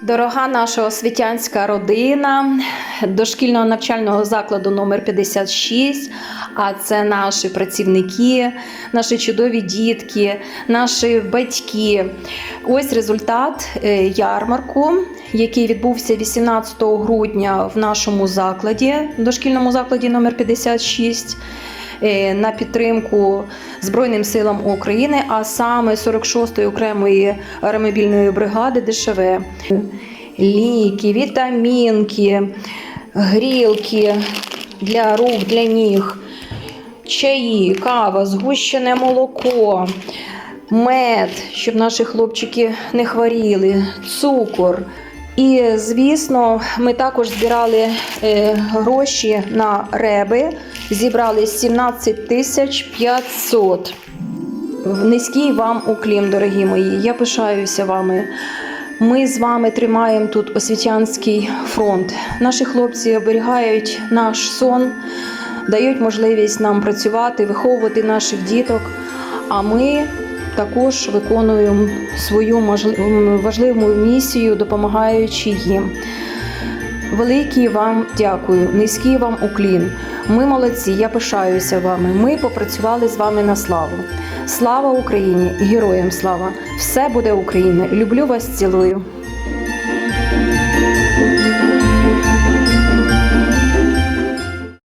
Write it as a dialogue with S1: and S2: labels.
S1: Дорога наша освітянська родина дошкільного навчального закладу номер 56, а це наші працівники, наші чудові дітки, наші батьки. Ось результат е, ярмарку, який відбувся 18 грудня в нашому закладі, дошкільному закладі номер 56 е, на підтримку Збройним силам України, а саме 46-ї окремої аеромобільної бригади ДШВ. Ліки, вітамінки, грілки для рук, для ніг, чаї, кава, згущене молоко, мед, щоб наші хлопчики не хворіли, цукор. І, звісно, ми також збирали е, гроші на реби, зібрали 17 тисяч 500. Низький вам уклін, дорогі мої. Я пишаюся вами. Ми з вами тримаємо тут освітянський фронт. Наші хлопці оберігають наш сон, дають можливість нам працювати, виховувати наших діток. А ми також виконую свою важливу місію, допомагаючи їм. Великий вам дякую, низький вам уклін. Ми молодці, я пишаюся вами. Ми попрацювали з вами на славу. Слава Україні! Героям слава! Все буде Україна! Люблю вас, цілую!